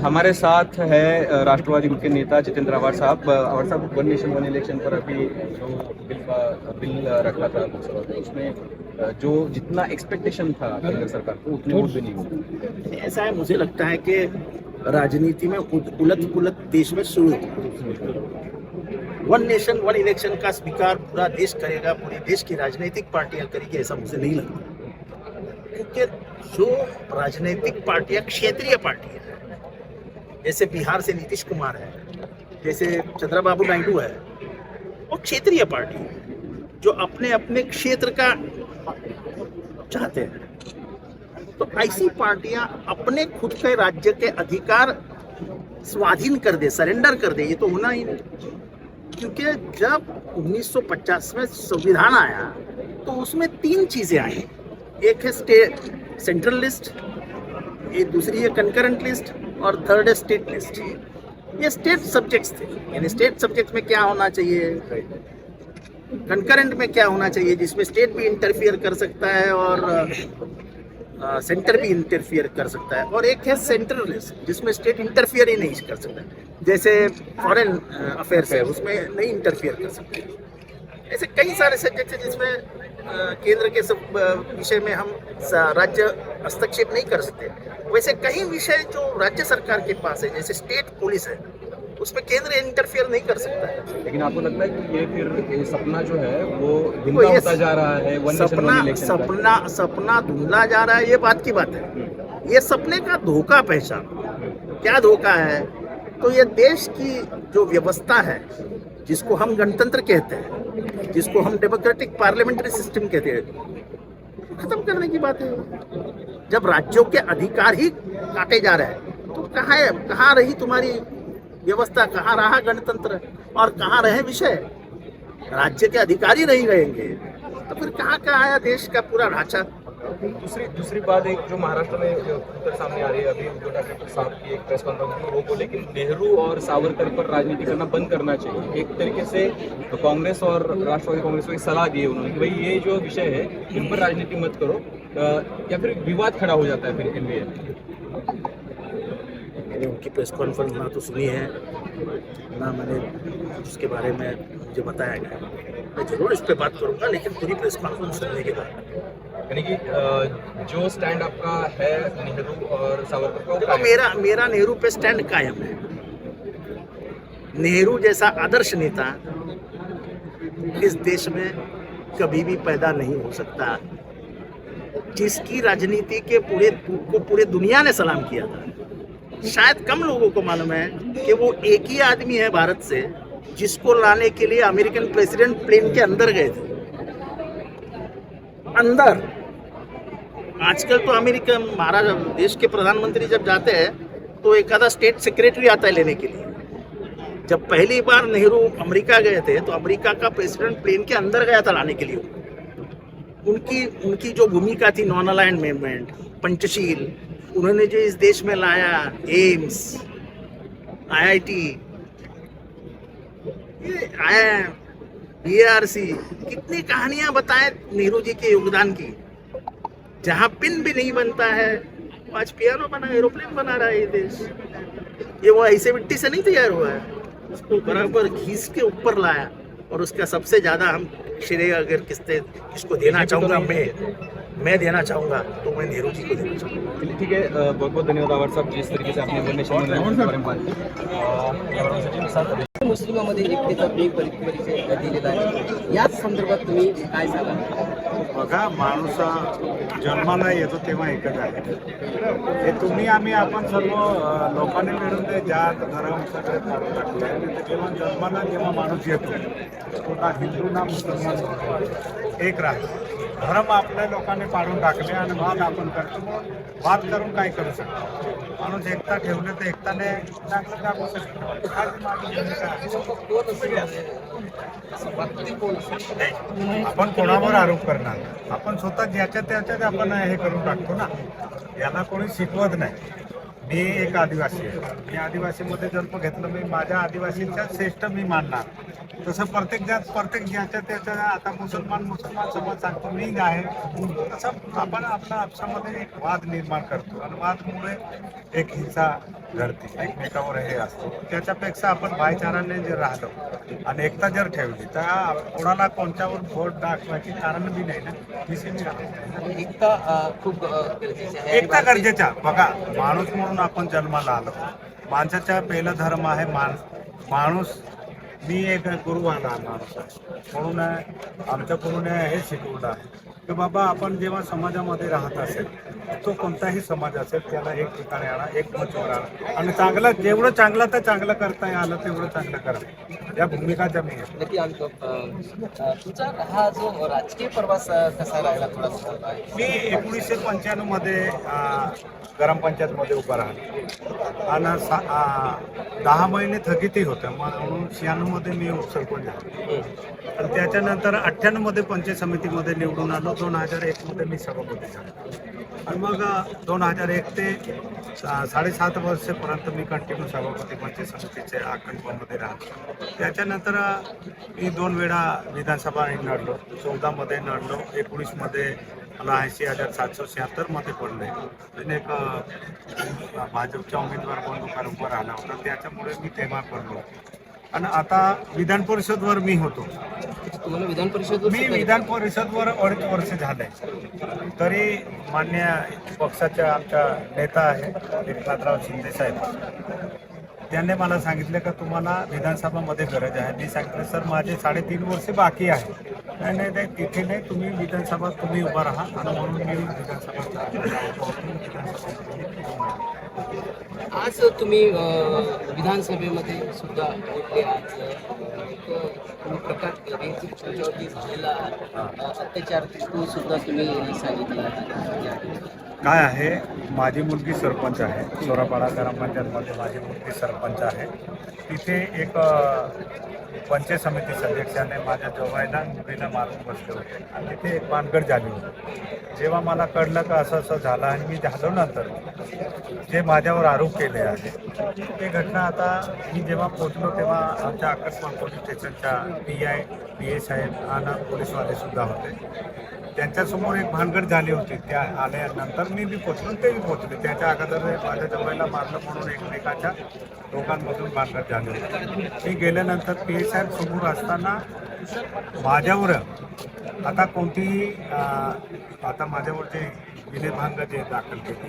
हमारे साथ है राष्ट्रवादी के नेता जितेंद्र आवार साहब आवार साहब वन नेशन वन इलेक्शन पर अभी जो बिल का बिल रखा था लोकसभा में उसमें जो जितना एक्सपेक्टेशन था केंद्र सरकार को उतने वोट भी नहीं हुए। ऐसा है मुझे लगता है कि राजनीति में उलट पुलट देश में शुरू वन नेशन वन इलेक्शन का स्वीकार पूरा देश करेगा, पूरे देश की राजनीतिक पार्टियाँ करेगी, ऐसा मुझे नहीं लगता। क्योंकि जो राजनीतिक पार्टियाँ क्षेत्रीय पार्टियाँ हैं, जैसे बिहार से नीतीश कुमार है, जैसे चंद्रबाबू नायडू है, वो क्षेत्रीय पार्टी है, जो अपने अपने क्षेत्र का चाहते हैं। तो ऐसी पार्टियाँ अपने खुद के राज्य के अधिकार स्वाधीन कर दे, सरेंडर कर दे, ये तो होना ही नहीं। क्योंकि जब 1950 में संविधान आया तो उसमें तीन चीज़ें आई। एक है स्टेट सेंट्रल लिस्ट, ये दूसरी है कंकरेंट लिस्ट और थर्ड है स्टेट लिस्ट। ये स्टेट सब्जेक्ट्स थे। यानी स्टेट सब्जेक्ट में क्या होना चाहिए? कंकरेंट में क्या होना चाहिए, जिसमें स्टेट भी इंटरफियर कर सकता है और सेंटर भी इंटरफियर कर सकता है। और एक है सेंट्रल लिस्ट जिसमें स्टेट इंटरफियर ही नहीं कर सकता। जैसे फॉरेन अफेयर्स है, उसमें नहीं इंटरफियर कर सकते। ऐसे कई सारे सब्जेक्ट हैं जिसमें केंद्र के सब विषय में हम राज्य हस्तक्षेप नहीं कर सकते। वैसे कई विषय जो राज्य सरकार के पास है, जैसे स्टेट पुलिस है उसमें केंद्र इंटरफेयर नहीं कर सकता है। लेकिन आपको लगता है कि ये फिर ये सपना जो है वो धुंधला होता जा रहा है वन सपना सपना सपना धुंधला जा रहा है ये बात की बात है। ये सपने का धोखा पहचान। क्या धोखा है? तो ये देश की जो व्यवस्था है जिसको हम गणतंत्र कहते हैं जिसको हम डेमोक्रेटिक पार्लियामेंट्री सिस्टम कहते हैं खत्म करने की बात है। जब राज्यों के अधिकार ही काटे जा रहे हैं तो कहाँ है कहाँ रही तुम्हारी व्यवस्था, कहाँ रहा गणतंत्र और कहाँ रहे विषय? राज्य के अधिकारी नहीं रहेंगे। तो फिर कहाँ का आया देश का पूरा ढांचा? दूसरी दूसरी बात एक जो महाराष्ट्र में जो उत्तर सामने आ रही है, अभी उद्धव ठाकरे साहब की एक प्रेस कॉन्फ्रेंस में, वो बोले कि नेहरू और सावरकर पर राजनीति करना बंद करना चाहिए। एक तरीके से कांग्रेस और राष्ट्रवादी कांग्रेस को एक सलाह दी है उन्होंने कि भाई ये जो विषय है इन पर राजनीति मत करो। या फिर विवाद खड़ा हो जाता है फिर इनलिए मैंने उनकी प्रेस कॉन्फ्रेंस ना तो सुनी है। ना मैंने उसके बारे में मुझे बताया गया। मैं ज़रूर इस पर बात करूँगा लेकिन पूरी प्रेस कॉन्फ्रेंस सुनने के बाद। यानी कि जो स्टैंड आपका है नेहरू और सावरकर का मेरा मेरा नेहरू पे स्टैंड कायम है। नेहरू जैसा आदर्श नेता इस देश में कभी भी पैदा नहीं हो सकता। जिसकी राजनीति के पूरे को पूरे दुनिया ने सलाम किया था। शायद कम लोगों को मालूम है कि वो एक ही आदमी है भारत से, जिसको लाने के लिए अमेरिकन प्रेसिडेंट प्लेन के अंदर गए थे। अंदर? आजकल तो अमेरिका महाराज, देश के प्रधानमंत्री जब जाते हैं तो एक आधा स्टेट सेक्रेटरी आता है लेने के लिए। जब पहली बार नेहरू अमेरिका गए थे तो अमेरिका का प्रेसिडेंट प्लेन के अंदर गया था लाने के लिए। उनकी उनकी जो भूमिका थी नॉन अलाइंड मूवमेंट, पंचशील उन्होंने जो इस देश में लाया एम्स आईआईटी ये आया बीआरसी कितनी कहानियाँ बताएँ नेहरू जी के योगदान की जहाँ पिन भी नहीं बनता है आज पियानो बना एरोप्लेन बना रहा है ये देश। ये वो ऐसे मिट्टी से नहीं तैयार हुआ है उसको बराबर घीस के ऊपर लाया और उसका सबसे ज़्यादा हम श्रेय अगर किसते किसको देना चाहूँगा मैं। मैं देना चाहूंगा तो मैं नेहरू जी को देना चाहूंगा। चलिए ठीक है बहुत बहुत धन्यवाद आभार साहब जिस तरीके से आपने साथ मुस्लिमामध्ये एकतेचा परिचय दिलेला आहे. याच संदर्भात तुम्ही काय सांगाल? बघा माणूस जन्माला येतो तेव्हा एकच आहे. हे तुम्ही आम्ही आपण सर्व लोकांनी मिळून ते जात धर्म सगळे काढून टाकले आणि जेव्हा जन्माला जेव्हा माणूस येतो तो ना हिंदू ना मुसलमान एक राहतो. धर्म आपल्या लोकांनी पाडून टाकले आणि वाद आपण करतो. म्हणून वाद करून काय करू शकतो? माणूस एकता ठेवले तर एकताने चांगलं काम होऊ शकतं. नाही, आपण कोणावर आरोप करणार आपण स्वतः ज्याच्या त्याच्यात आपण हे करून टाकतो ना. याला कोणी शिकवत नाही. मी एक आदिवासी आहे. मी आदिवासीमध्ये जन्म घेतलं मी माझ्या आदिवासींच्या श्रेष्ठ मी मानणार. तसं प्रत्येक जात प्रत्येक ज्याच्या त्याच्या आता मुसलमान मुसलमान समाज सांगतो मी आहे. तसं आपण आपल्या आपसामध्ये एक वाद निर्माण करतो. आणि वादमुळे एक हिंसा घडते एकमेकावर हे असतो. त्याच्यापेक्षा आपण भाईचाराने जे राहतो आणि एकता जर ठेवली तर कोणाला कोणत्यावर भोट दाखवायची कारण बी नाही ना? नाही. एकता खूप एकता गरजेच्या. बघा माणूस म्हणून आपण जन्माला आलो. माणसाचा पहिला धर्म आहे मान माणूस मी एक गुरुवाला माणूस आहे. म्हणून आमच्या गुरुने हे शिकवलं आहे. की बाबा आपण जेव्हा समाजामध्ये राहत असेल तो कोणताही समाज असेल त्याला एक ठिकाणी आणा एक मचवर आणा. आणि चांगलं जेवढं चांगलं तर चांगलं करता आलं तेवढं चांगलं करा. या मी नक्की आणतो तुमचा हा जो राजकीय प्रवास कसा राहिला. मी एकोणीसशे पंच्याण्णव ग्रामपंचायतमध्ये उभा राहिलो आणि सा- दहा महिने थकीतही होत्या म्हणून शहाण्णवमध्ये मी उपसरपंच झालो. आणि त्याच्यानंतर अठ्ठ्याण्णवमध्ये पंचायत समितीमध्ये निवडून आलो. दोन हजार एकमध्ये मी सभापती झालो. आणि मग दोन हजार एक ते सा- साडेसात वर्षपर्यंत मी कंटिन्यू सभापती पंचायत समितीचे अखंडमध्ये राहतो. त्याच्यानंतर मी दोन वेळा विधानसभा लढलो. चौदामध्ये लढलो. एकोणीसमध्ये मला ऐंशी हजार सातशे शहात्तरमध्ये पडले. आणि एक भाजपच्या उमेदवार म्हणून उभा उभा राहिला होता त्याच्यामुळे मी तेव्हा पडलो आणि आता विधान परिषदवर मी होतो. तुम्हाला विधान परिषद मी विधान परिषदवर अडीच वर्ष झाले. तरी मान्य पक्षाच्या आमच्या नेता आहे एकनाथराव शिंदे साहेब. त्यांनी मला सांगितलं का तुम्हाला विधानसभामध्ये गरज आहे. मी सांगितलं सर माझे साडेतीन वर्ष बाकी आहे. नाही नाही नाही तिथे नाही. तुम्ही विधानसभा तुम्ही उभा राहा. आणि म्हणून मी विधानसभा आज तुम्ही विधानसभेमध्ये सुद्धा आज तुम्ही प्रकाश वैयक्तिक तुमच्यावरती झालेला अत्याचार तो सुद्धा तुम्ही सांगितला. काय आहे? माझी मुलगी सरपंच आहे. सोरापाडा ग्रामपंचायतमध्ये माझी मुलगी सरपंच आहे. तिथे एक पंचायत समितीच्या अध्यक्षाने माझ्या जवायला मुलीला मारून बसले होते. आणि तिथे एक भानगड झाली होती. जेव्हा मला कळलं का असं असं झालं आणि मी झालो नंतर जे माझ्यावर आरोप केले आहे ते घटना आता मी जेव्हा पोचलो तेव्हा आमच्या अकस्मात पोलीस स्टेशनच्या पी आय पी ए साहेब आणि पोलीसवाले सुद्धा होते. त्यांच्यासमोर एक भानगड झाली होती त्या आल्यानंतर. मी बी पोचलो तेही पोचले. त्याच्या अगोदर माझ्या जवळला मारलं म्हणून एकमेकाच्या दोघांमधून भानगड झाली होती. मी गेल्यानंतर पी ए साहेब समोर असताना माझ्यावर आता कोणतीही आता माझ्यावर जे विनेभांग जे दाखल केली.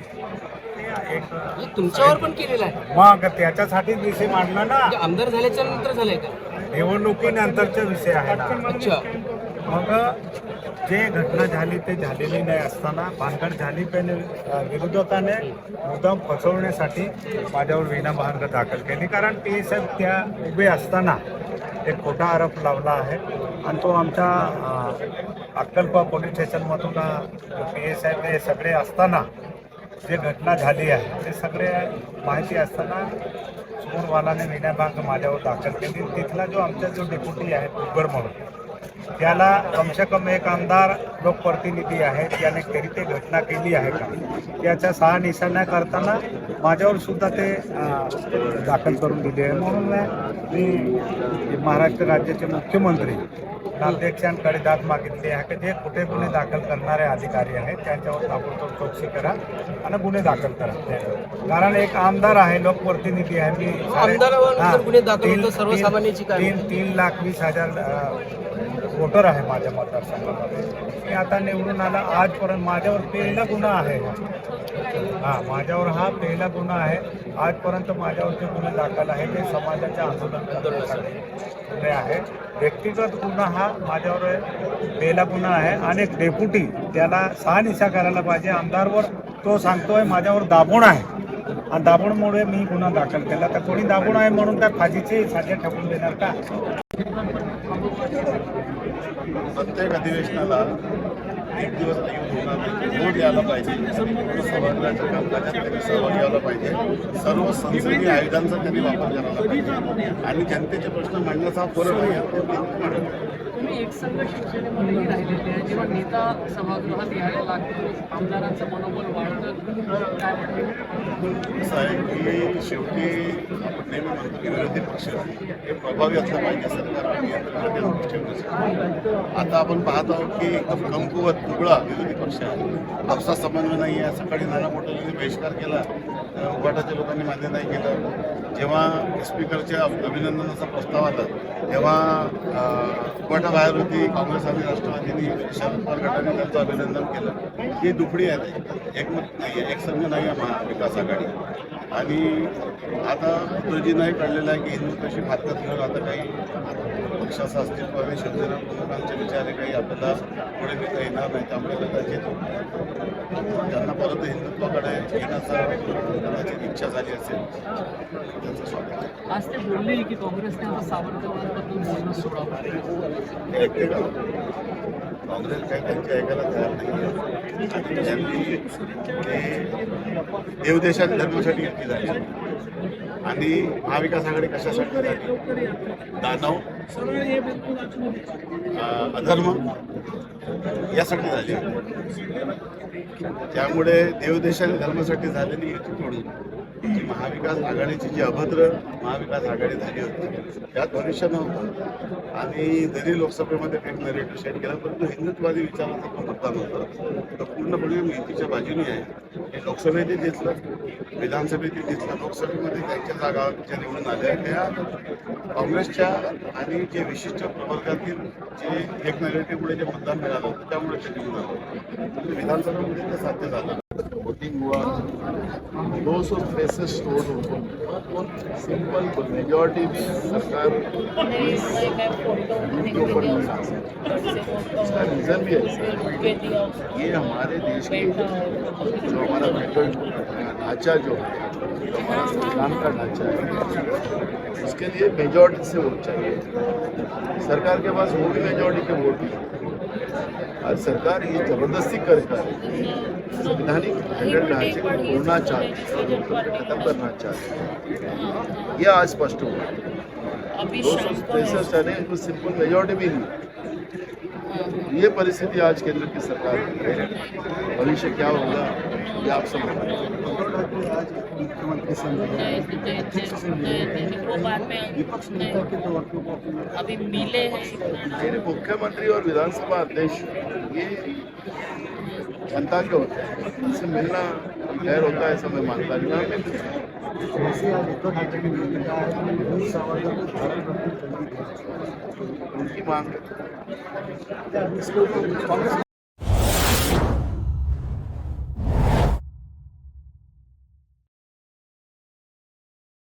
एक तुमच्यावर पण केलेला आहे? मग त्याच्यासाठीच विषय मांडला ना. म्हणजे आमदार झाल्याच्यानंतर झालंय का? निवडणुकीनंतरचा विषय आहे ना. मग जे घटना झाली ते झालेली नाही असताना भानगड झाली पण विरोधकाने मुद्दाम फसवण्यासाठी माझ्यावर विनामार्ग दाखल केली. कारण पी. एस. एफ. त्या उभे असताना एक खोटा आरोप लावला आहे. आणि तो आमच्या अक्कलपा पोलीस स्टेशनमधून पी. एस. एफ. हे सगळे असताना जे घटना झाली आहे ते सगळे माहिती असताना समोरवालाने विनाभाग माझ्यावर दाखल केली. तिथला जो आमचा जो डेप्युटी आहे उबर म्हणून त्याला कमसे कम एक आमदार लोकप्रतिनिधी आहे. त्याने तरी ते घटना केली आहे का? त्याच्या सहा निशाण्या करताना माझ्यावर सुद्धा ते दाखल करून दिले आहे. म्हणून मी महाराष्ट्र राज्याचे मुख्यमंत्री अध्यक्षांकडे दाद मागितली आहे की जे कुठे गुन्हे दाखल करणारे अधिकारी आहेत त्यांच्यावर ताबडतोब चौकशी करा आणि गुन्हे दाखल करा. कारण एक आमदार आहे लोकप्रतिनिधी आहे. मी हा, तीन- तीन लाख वीस हजार वोटर आहे माझ्या मतदारसंघामध्ये. मी आता निवडून आला आजपर्यंत. माझ्यावर पहिला गुन्हा आहे हा. माझ्यावर हा पहिला गुन्हा आहे. आजपर्यंत माझ्यावर जे गुन्हे दाखल आहे ते समाजाच्या आंदोलन करण्यासाठी गुन्हे आहे व्यक्तिगत गुन्हा हा माझ्यावर पहिला गुन्हा आहे. आणि एक डेप्युटी त्याला शहानिशा करायला पाहिजे. आमदारवर तो सांगतोय माझ्यावर दाबून आहे. आणि दाबूणमुळे मी गुन्हा दाखल केला. तर कोणी दाबून आहे म्हणून त्या फाजीचे साजे ठकून देणार का? प्रत्येक अधिवेशनाला एक दिवस होणार यायला पाहिजे. सभागृहाच्या कामकाजात त्यांनी सहभागी आला पाहिजे. सर्व संसदीय आयुधांचा त्यांनी वापर करायला पाहिजे. आणि जनतेचे प्रश्न मांडण्याचा फरक आहे. एकसंघ शिवसेनेमध्येही राहिलेले आहे. जेव्हा नेता सभागृहात यायला लागतो आमदारांचं मनोबल वाढतं. काय वाटतं? असं आहे की शेवटी आपण नेहमी म्हणतो की विरोधी पक्ष हे प्रभावी असलं पाहिजे सरकार नियंत्रणामध्ये आणून आता आपण पाहत आहोत की एकदम कमकुवत दुबळा विरोधी पक्ष आहे. आपसा समन्वय नाही आहे. सकाळी नाना मोठ्यांनी बहिष्कार केला. उघाटाच्या लोकांनी मान्य नाही केलं. जेव्हा स्पीकरच्या अभिनंदनाचा प्रस्ताव आला तेव्हा अ, बाहेर होती काँग्रेस आणि राष्ट्रवादींनी शरद पवार गटाने त्यांचं अभिनंदन केलं. ही दुपडी आहे एकमत नाही आहे एकसंघ नाही आहे महाविकास आघाडी. आणि आता जी नाही कळलेलं आहे की हिंदू कशी भारतात घेऊन आता काही पक्षाचं अस्तित्व आणि शिवसेना प्रमुखांचे विचार काही आपल्याला पुढे नेता येणार नाही त्यामुळे कदाचित त्यांना परत हिंदुत्वाकडे येण्याचा कदाचित इच्छा झाली असेल त्यांचं स्वागत आहे. आज ते बोलले की काँग्रेसने सावरकरांबद्दल बोलणं का काँग्रेस काही त्यांची ऐकायला तयार नाही त्यांनी ते देवदेशात धर्मासाठी युती झाली. आणि महाविकास आघाडी कशासाठी झाली? दानव अधर्म यासाठी झाली. त्यामुळे देवदेशात धर्मासाठी झालेली युती तोडून जी महाविकास आघाडीची जी अभद्र महाविकास आघाडी झाली होती त्यात भविष्य नव्हतं. आणि जरी लोकसभेमध्ये काही नरेटिव्ह सेट केला परंतु हिंदुत्ववादी विचाराचं पण मतदान होतं तर पूर्णपणे युतीच्या बाजूने आहे. हे लोकसभेतही दिसलं विधानसभेतही दिसलं लोकसभेमध्ये त्यांच्या जागा ज्या निवडून आल्या त्या काँग्रेसच्या आणि जे विशिष्ट प्रवर्गातील जे एक नरेटिव्हमुळे जे मतदान मिळालं होतं त्यामुळे ते निवडून आलं. विधानसभेमध्ये ते साध्य झालं. वोटिंग हुआ दो सौ पैंसठ स्टोर होते सिंपल मेजॉरिटी भी सरकार के ऊपर इसका रीज़न भी है। ये हमारे देश की जो हमारा फेडरल ढांचा जो है जो हमारा संविधान का ढांचा है उसके लिए मेजॉरिटी से वोट चाहिए। सरकार के पास वो भी मेजॉरिटी के वोट नहीं आज सरकार ये ज़बरदस्ती कर है। संवैधानिक फेडरल ढांचे को तोड़ना चाहती है खत्म करना चाहती है। यह आज स्पष्ट हुआ। दो सौ पैंसठ सिंपल मेजोरिटी भी नहीं ये परिस्थिति आज केंद्र की सरकार भविष्य क्या होगा ये आप समझ मुख्यमंत्री अभी मिले हैं। मुख्यमंत्री और विधानसभा अध्यक्ष ये जनता के होते हैं। उनसे मिलना गैर होता है समय मानता नहीं उनकी मांग है।